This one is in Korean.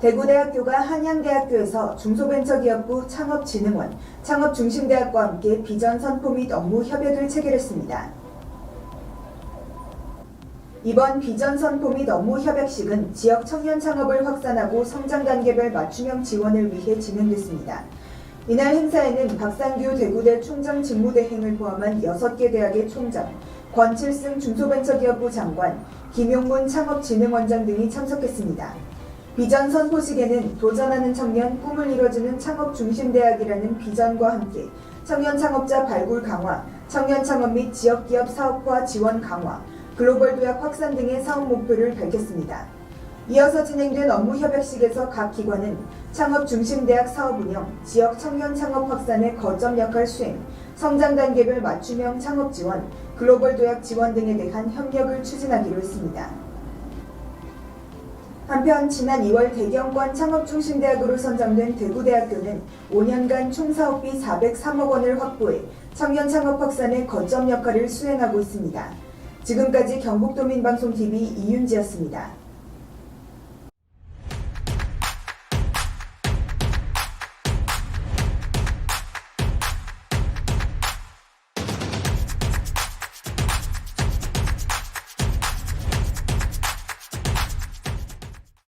대구대학교가 한양대학교에서 중소벤처기업부 창업진흥원, 창업중심대학과 함께 비전 선포 및 업무 협약을 체결했습니다. 이번 비전 선포 및 업무 협약식은 지역 청년 창업을 확산하고 성장 단계별 맞춤형 지원을 위해 진행됐습니다. 이날 행사에는 박상규 대구대 총장 직무대행을 포함한 6개 대학의 총장, 권칠승 중소벤처기업부 장관, 김용문 창업진흥원장 등이 참석했습니다. 비전 선포식에는 도전하는 청년 꿈을 이뤄주는 창업 중심 대학이라는 비전과 함께 청년 창업자 발굴 강화, 청년 창업 및 지역 기업 사업화 지원 강화, 글로벌 도약 확산 등의 사업 목표를 밝혔습니다. 이어서 진행된 업무 협약식에서 각 기관은 창업 중심 대학 사업 운영, 지역 청년 창업 확산의 거점 역할 수행, 성장 단계별 맞춤형 창업 지원, 글로벌 도약 지원 등에 대한 협력을 추진하기로 했습니다. 한편 지난 2월 대경권 창업중심대학으로 선정된 대구대학교는 5년간 총 사업비 403억 원을 확보해 청년 창업 확산의 거점 역할을 수행하고 있습니다. 지금까지 경북도민방송TV 이윤지였습니다.